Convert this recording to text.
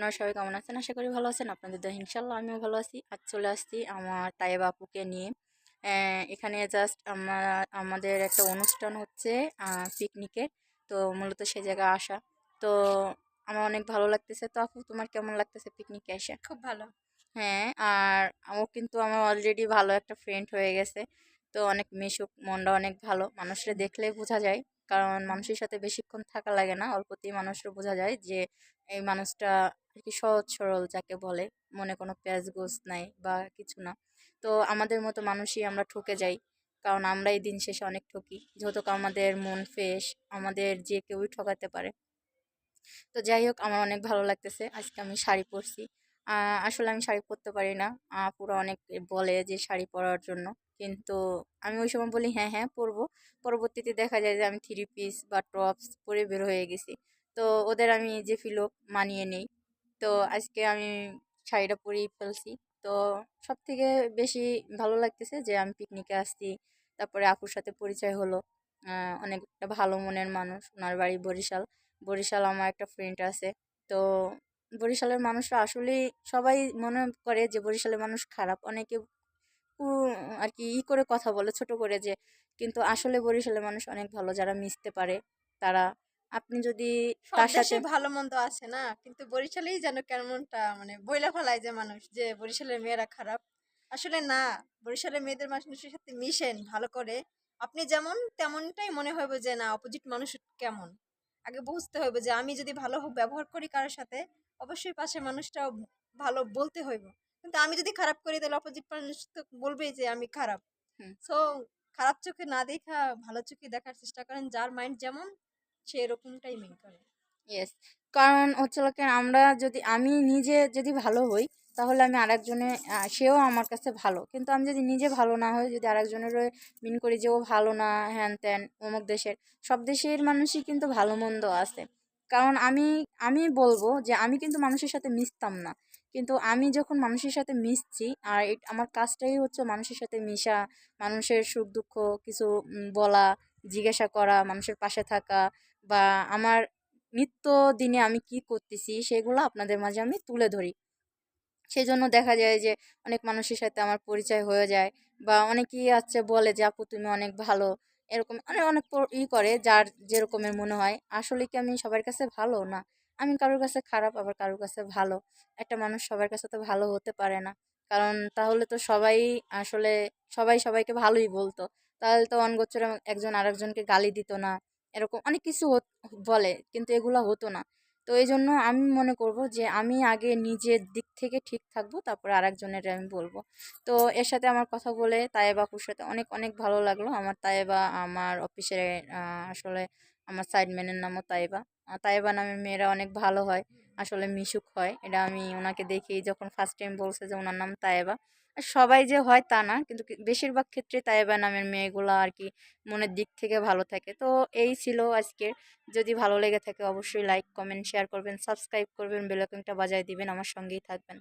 আপনারা সবাই কেমন আছেন? আশা করি ভালো আছেন। আপনাদের দয়া ইনশাল্লাহ আমিও ভালো আছি। আজ চলে আসছি আমার তাইবা আপুকে নিয়ে। এখানে জাস্ট আমার আমাদের একটা অনুষ্ঠান হচ্ছে পিকনিকের তো মূলত সে জায়গায় আসা। তো আমার অনেক ভালো লাগতেছে। তো আপু তোমার কেমন লাগতেছে পিকনিকে এসে? খুব ভালো। হ্যাঁ আর ও কিন্তু আমার অলরেডি ভালো একটা ফ্রেন্ড হয়ে গেছে। তো অনেক মিশুক মনটা অনেক ভালো। মানুষরা দেখলে বোঝা যায়। কারণ মানুষের সাথে বেশিক্ষণ থাকা লাগে না। অল্পতেই মানুষরা বোঝা যায় যে, এই মানুষটা আর কি সহজ সরল যাকে বলে। মনে কোনো প্যাঁচ গোছ নাই বা কিছু না। তো আমাদের মতো মানুষই আমরা ঠকে যাই। কারণ আমরাই দিন শেষে অনেক ঠকি। যেহেতু আমাদের মন ফ্রেশ, আমাদের যে কেউই ঠকাতে পারে। তো যাই হোক, আমার অনেক ভালো লাগতেছে। আজকে আমি শাড়ি পরছি। আসলে আমি শাড়ি পরতে পারি না। পুরো অনেক বলে যে শাড়ি পরার জন্য। কিন্তু আমি ওই সময় বলি হ্যাঁ হ্যাঁ পরবো। পরবর্তীতে দেখা যায় যে আমি থ্রি পিস বা টপস পরে বের হয়ে গেছি। তো ওদের আমি যে ফিলো মানিয়ে নেই। তো আজকে আমি শাড়িটা পরেই ফেলছি। তো সব থেকে বেশি ভালো লাগতেছে যে আমি পিকনিকে আসছি। তারপরে আপুর সাথে পরিচয় হলো। অনেকটা ভালো মনের মানুষ। ওনার বাড়ি বরিশাল। বরিশাল আমার একটা ফ্রেন্ড আছে। তো বরিশালের মানুষরা আসলেই সবাই মনে করে যে বরিশালের মানুষ খারাপ। অনেকে আর কি ই করে কথা বলে ছোট করে যে কিন্তু আসলে বরিশালের মানুষ অনেক ভালো যারা মিশতে পারে তারা আপনি যদি তার সাথে ভালো মন্দ আছে না? কিন্তু বরিশালেই যেন কেমনটা মানে বইলা ফেলায় যে মানুষ যে বরিশালের মেয়েরা খারাপ। আসলে না বরিশালের মেয়েদের মানুষের সাথে মিশেন ভালো করে। আপনি যেমন তেমনটাই মনে হবে যে না অপোজিট মানুষ কেমন? আগে বুঝতে হবে যে আমি যদি ভালো ব্যবহার করি কারোর সাথে অবশ্যই পাশের মানুষটাও ভালো বলতে হইব। কিন্তু আমি যদি খারাপ করি তাহলে অপোজিট মানুষ তো বলবেই যে আমি খারাপ। সো খারাপ চোখে না দেখা ভালো চোখে দেখার চেষ্টা করেন যার মাইন্ড যেমন সে এরকমটাই মেন করে। ইয়েস কারণ হচ্ছে লোক আমরা যদি আমি নিজে যদি ভালো হই তাহলে আমি আরেকজনে সেও আমার কাছে ভালো। কিন্তু আমি যদি নিজে ভালো না হই যদি আরেকজনের মিন করি যে ও ভালো না হ্যান ত্যান অমুক দেশের সব দেশের মানুষই কিন্তু ভালো মন্দ আছে। কারণ আমি আমি বলব যে আমি কিন্তু মানুষের সাথে মিশতাম না। কিন্তু আমি যখন মানুষের সাথে মিশছি, আর আমার কাজটাই হচ্ছে মানুষের সাথে মিশা, মানুষের সুখ দুঃখ কিছু বলা, জিজ্ঞাসা করা, মানুষের পাশে থাকা বা আমার নিত্য দিনে আমি কি করতেছি সেগুলো আপনাদের মাঝে আমি তুলে ধরি। সেই জন্য দেখা যায় যে অনেক মানুষের সাথে আমার পরিচয় হয়ে যায় বা অনেকেই আছে বলে যে, আপু, তুমি অনেক ভালো। এরকম অনেক অনেক ই করে যার যেরকমের মনে হয়। আসলে কি আমি সবার কাছে ভালো? না। আমি কারোর কাছে খারাপ, আবার কারোর কাছে ভালো। একটা মানুষ সবার কাছে তো ভালো হতে পারে না। কারণ তাহলে তো সবাই আসলে, সবাই সবাইকে ভালোই বলতো। তাহলে তো অনগোচরে একজন আরেকজনকে গালি দিত না। এরকম অনেক কিছু বলে, কিন্তু এগুলো হতো না। তো এই জন্য আমি মনে করব যে, আমি আগে নিজের দিক থেকে ঠিক থাকব, তারপরে আরেকজনের আমি বলব। তো এর সাথে আমার কথা বলে তায়েবা আপুর সাথে অনেক অনেক ভালো লাগল। আমার তায়েবা আমার অফিসের আসলে আমার সাইডম্যানের নামও তায়েবা আহ, তায়েবা নামের মেয়েরা অনেক ভালো হয়। আসলে মিশুক হয়। এটা আমি ওনাকে দেখি যখন ফার্স্ট টাইম বলছে যে ওনার নাম আর সবাই যে হয় তা না কিন্তু বেশিরভাগ ক্ষেত্রে তায়েবা নামের মেয়েগুলো আর কি মনের দিক থেকে ভালো থাকে। তো এই ছিল আজকের। যদি ভালো লেগে থাকে অবশ্যই লাইক কমেন্ট শেয়ার করবেন সাবস্ক্রাইব করবেন বেল আইকনটা বাজায় দিবেন। আমার সঙ্গেই থাকবেন।